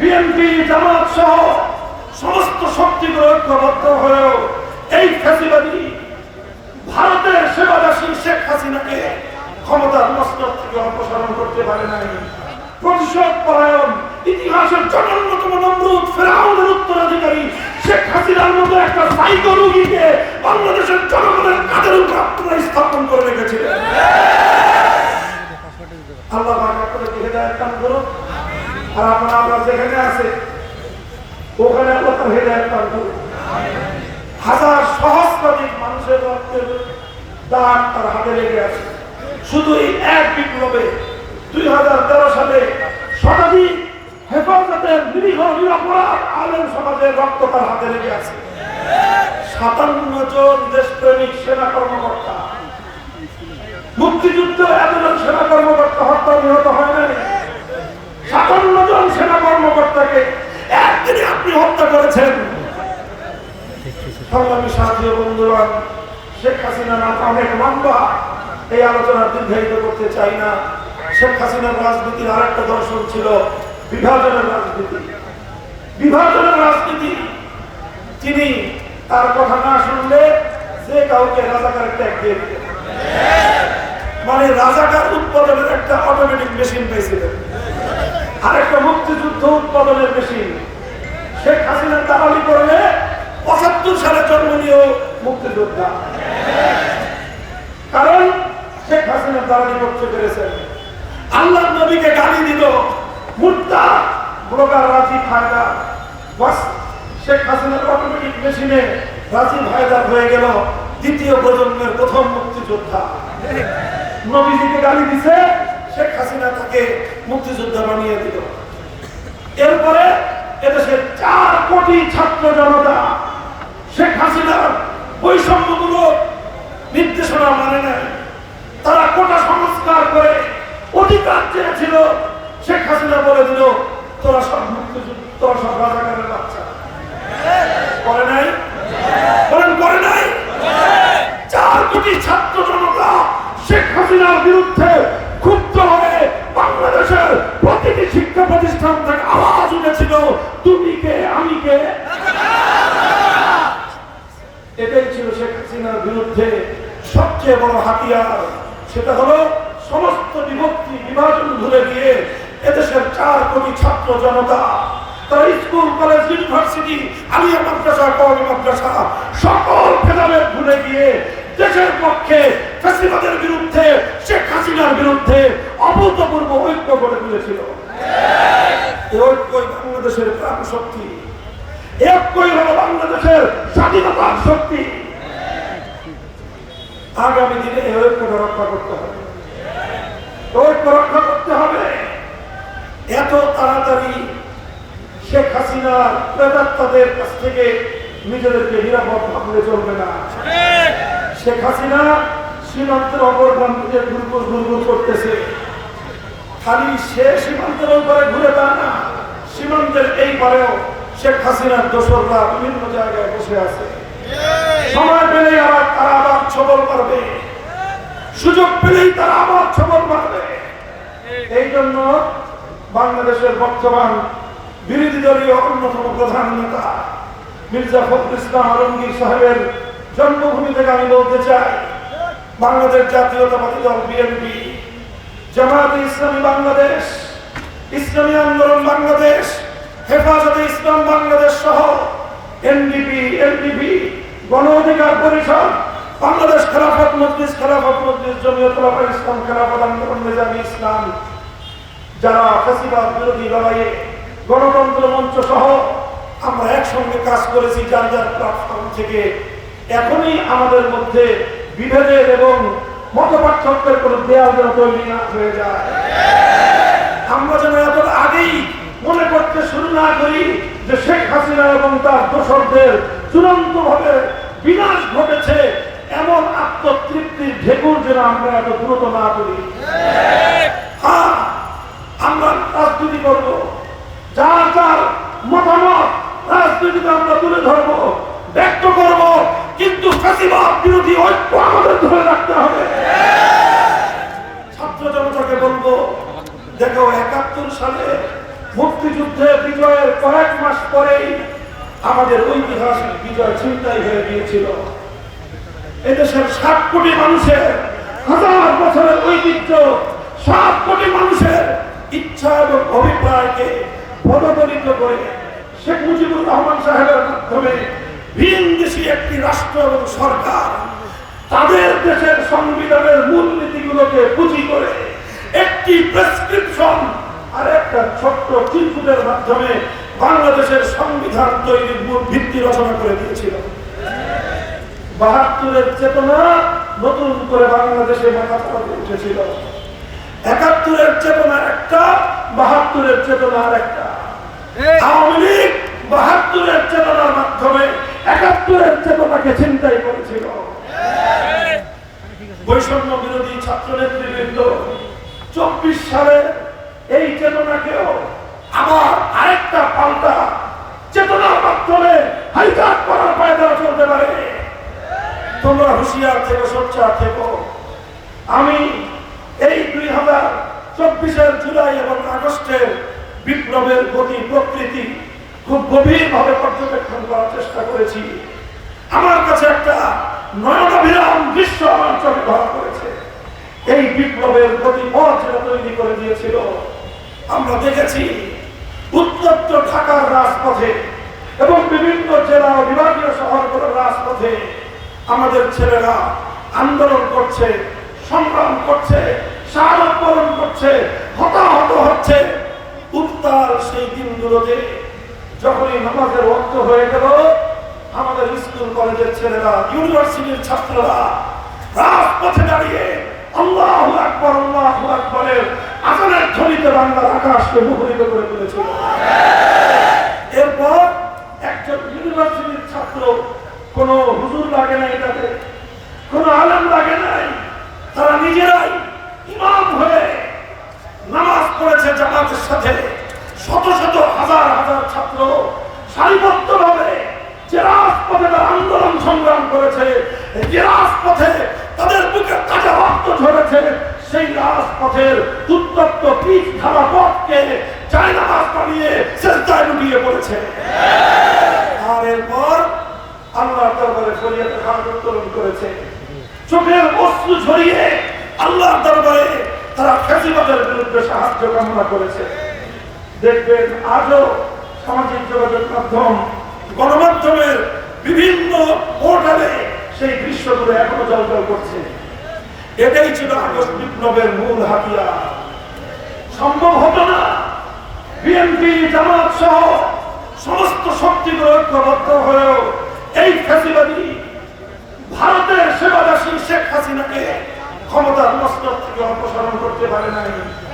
BNP, জামাত সহ সমস্ত শক্তিগুলো ঐক্যবদ্ধ হয়েও এই ফ্যাসিবাদী ভারতের সেবাদাসী শেখ হাসিনাকে ক্ষমতার মস্তক থেকে অপসারণ করতে পারে নাই। প্রতিশোধ পরায়ণ ইতিহাসের জঘন্যতম নমরুদ ফেরাউনের উত্তরাধিকারী শেখ হাসিনার মতো একটা সাইকো রোগীকে বাংলাদেশের জনগণের কাদের উপর আপনারা স্থাপন করে রেখেছিলেন। আল্লাহ আপনাদেরকে হেদায়েত দান করুন আর আপনারা আমরা যেখানে আছে, ওখানে তার হেদায়েত করুন হাজার সহস্রাধিক মানুষের রক্তের দাগ তার হাতে লেগে আছে। শুধু এই এক বিপ্লবে দুই হাজার তেরো সালে শতাধিক হেফাজতের নিরীহ, নিরপরাধ আলেম সমাজের রক্ত তার হাতে লেগে আছে। সাতান্ন জন দেশপ্রেমিক সেনা কর্মকর্তা। মুক্তিযুদ্ধ এতজন সেনা কর্মকর্তা হত্যা নিহত হয় নাই। সাতান্ন জন সেনা কর্মকর্তাকে একদিনে আপনি হত্যা করেছেন। সংগ্রামী ও বন্ধুগণ, শেখ হাসিনার নাম অনেক লম্বা। এই আলোচনা দীর্ঘায়িত করতে চাই না। শেখ হাসিনার রাজনীতির আরেকটা দর্শন ছিল বিভাজনের রাজনীতি। বিভাজনের রাজনীতি। তিনি তার কথা না শুনলে যে কাউকে রাজাকার ট্যাগ দিয়ে দিতেন। মানে রাজাকার উৎপাদনের একটা অটোমেটিক মেশিন পেয়েছিলেন আরেকটা মুক্তিযুদ্ধ উৎপাদনের মেশিন। শেখ হাসিনা দালালি করলে পঁচাত্তর সালে জন্ম নিয়েও মুক্তিযোদ্ধা। কারণ শেখ হাসিনা দালালি করতে পেরেছেন। আল্লাহ নবীকে গালি দিল মুর্তা ব্লগার রাজি ফায়দা বাস, শেখ হাসিনার অটোমেটিক মেশিনে রাজীব হায়দার হয়ে গেল দ্বিতীয় প্রজন্মের প্রথম মুক্তিযোদ্ধা। নবীজিকে গালি দিছে শেখ হাসিনা তাকে মুক্তিযোদ্ধা বানিয়ে দিল। এরপরে এদেশের চার কোটি ছাত্র জনতা শেখ হাসিনার বৈষম্যমূলক নির্দেশনা মানে নেয় তারা কোটা সংস্কার করে অধিকার চেয়েছিল, শেখ হাসিনা বলে দিল, তোরা সব মুক্তিযুদ্ধ, তোরা সব রাজাকারের বাচ্চা। বিরুদ্ধে সবচেয়ে বড় হাতিয়ার, সেটা হলো সমস্ত বিভক্তি, বিভাজন ভুলে গিয়ে এদেশের চার কোটি ছাত্র জনতা স্কুল, কলেজ, ইউনিভার্সিটি মাদ্রাসা সকল ভুলে গিয়ে দেশের পক্ষে বিরুদ্ধে বিরুদ্ধে অভূতপূর্ব ঐক্য তুলেছিল। ঐক্যই বাংলাদেশের বাংলাদেশের স্বাধীনতার শক্তি। আগামী দিনে এই ঐক্যটা রক্ষা করতে হবে। ঐক্য রক্ষা করতে হবে। এত তাড়াতাড়ি শেখ হাসিনা প্রেতাত্মাদের কাছ থেকে নিজেদেরকে নিরাপদ ভাবলে চলবে না। শেখ হাসিনা সীমান্তের অপর প্রান্তে দুর্গুর দুর্গুর করতেছে। খালি সে সীমান্তের উপরে ঘুরে তা না, সীমান্তের এই পারেও শেখ হাসিনার দোসররা বিভিন্ন জায়গায় বসে আছে সময় পেলেই আবার তারা ছবল পারবে সুযোগ পেলেই তারা আবার ছবল মারবে। এই জন্য বাংলাদেশের বর্তমান বিরোধী দলীয় অন্যতম প্রধান নেতা মির্জা ফখরুল ইসলাম আলমগীর সাহেবের জন্মভূমি থেকে আমি বলতে চাই, বাংলাদেশ জাতীয়তাবাদী দল বিএনপি, জামায়াতে ইসলামী বাংলাদেশ, ইসলামী আন্দোলন বাংলাদেশ, হেফাজতে ইসলাম বাংলাদেশ সহ এনডিপি, এলডিপি গণ অধিকার পরিষদ বাংলাদেশ খেলাফত মজলিস খেলাফত মজলিস, জমিয়ত ইসলাম, খেলাফত আন্দোলন, নিজামী ইসলাম, যারা ফেসিবাদ বিরোধী লড়াইয়ে গণতন্ত্র মঞ্চ সহ আমরা একসঙ্গে কাজ করেছি যার যার প্ল্যাটফর্ম থেকে, এখনই আমাদের মধ্যে বিভেদের এবং মত পার্থক্যের কোনো দেয়াল যেন তৈরি না হয়ে যায়। আমরা যেন এত আগেই মনে করতে শুরু না করি যে শেখ হাসিনা এবং তার দোসরদের চূড়ান্ত ভাবে বিনাশ ঘটেছে যেন আমরা এত দ্রুত না করি। হ্যাঁ আমরা রাজনীতি করব। যার যার মতামত রাজনীতিতে আমরা তুলে ধরব, ব্যক্ত করব, কিন্তু বিরোধী ঐক্য আমাদের ধরে রাখতে হবে। ছাত্র জনতাকে বলব, দেখো, একাত্তর সালে মুক্তিযুদ্ধে বিজয়ের কয়েক মাস পরেই আমাদের ঐতিহাসিক বিজয় চিন্তাই হয়ে গিয়েছিল। এদেশের সাত কোটি মানুষের হাজার বছরের ঐতিহ্য, সাত কোটি মানুষের ইচ্ছা এবং অভিপ্রায়কে পদদলিত করে শেখ মুজিবুর রহমান সাহেবের মাধ্যমে ভিন দেশি একটি রাষ্ট্র এবং সরকার তাদের দেশের সংবিধানের মূলনীতিগুলোকে পুঁজি করে একটি প্রেসক্রিপশন আর একটা ছোট্ট চিরকুটের মাধ্যমে বাংলাদেশের সংবিধান তৈরির মূল ভিত্তি রচনা করে দিয়েছিল। বাহাত্তরের চেতনা নতুন করে বাংলাদেশে উঠেছিল একাত্তরের চেতনা একটা বাহাত্তরের চেতনা আর একটা আওয়ামী লীগ বাহাত্তরের চেতনার মাধ্যমে একাত্তরের চেতনাকে চিন্তাই করেছিল। বৈষম্য বিরোধী ছাত্র নেতৃবৃন্দ চব্বিশ সালে এই চেতনাকেও আবার আরেকটা পাল্টা চেতনার মাধ্যমে হাইজাক করার পায়দারা চলতে পারে। তোমরা হুঁশিয়ার থেকে, সোচ্চার থেকো। আমি এই দুই হাজার চব্বিশের জুলাই এবং আগস্টের বিপ্লবের গতি, প্রকৃতি খুব গভীরভাবে পর্যবেক্ষণ করার চেষ্টা করেছি। আমার কাছে একটা নয়নাভিরাম দৃশ্য আমার চোখে ধরা করেছে এই বিপ্লবের গতি পথ যেটা তৈরি করে দিয়েছিল, আমরা দেখেছি উত্তপ্ত ঢাকার রাজপথে এবং বিভিন্ন জেলা বিভাগীয় শহরগুলোর রাজপথে আমাদের ছেলেরা আন্দোলন করছে, সংগ্রাম করছে পালন করছে, হতাহত হচ্ছে। উত্তাল সেই দিনগুলোতে যখনই নামাজের অর্থ হয়ে গেল, আমাদের স্কুল কলেজের ছেলেরা, ইউনিভার্সিটির ছাত্ররা রাজপথে দাঁড়িয়ে আল্লাহ আকাশকে করে এরপর একজন ইউনিভার্সিটির ছাত্র কোনো হুজুর লাগে নাই তাদের কোনো আলেম লাগে নাই, তারা নিজেরাই ইমাম হয়ে নামাজ পড়েছে জামাতের সাথে। শত শত হাজার হাজার ছাত্র সারিবদ্ধভাবে যে রাজপথে তারা আন্দোলন সংগ্রাম করেছে, যে রাজপথে তাদের বুকে তাজা রক্ত ঝরেছে, সেই রাজপথের উত্তপ্ত পিঠ ধারা পথকে চায় নামাজ পালিয়ে চেষ্টায় লুটিয়ে পড়েছে। আর এরপর আল্লাহ দরবারে ফরিয়াদ খান উত্তোলন করেছে। চোখের অস্ত্র ঝরিয়ে আল্লাহর দরবারে তারা ফেসিবাদের বিরুদ্ধে সাহায্য কামনা করেছে। দেখবেন আজও সামাজিক যোগাযোগ মাধ্যম, গণমাধ্যমের বিভিন্ন পোর্টালে সেই দৃশ্যগুলো এখনও জলজল করছে। এটাই ছিল আগস্ট বিপ্লবের মূল হাতিয়ার। সম্ভব হতো না বিএনপি, জামাত সহ সমস্ত শক্তিগুলো ঐক্যবদ্ধ হয়েও এই ফ্যাসিবাদী ভারতের সেবাদাসী শেখ হাসিনাকে ক্ষমতার মস্তক থেকে অপসারণ করতে পারে নাই।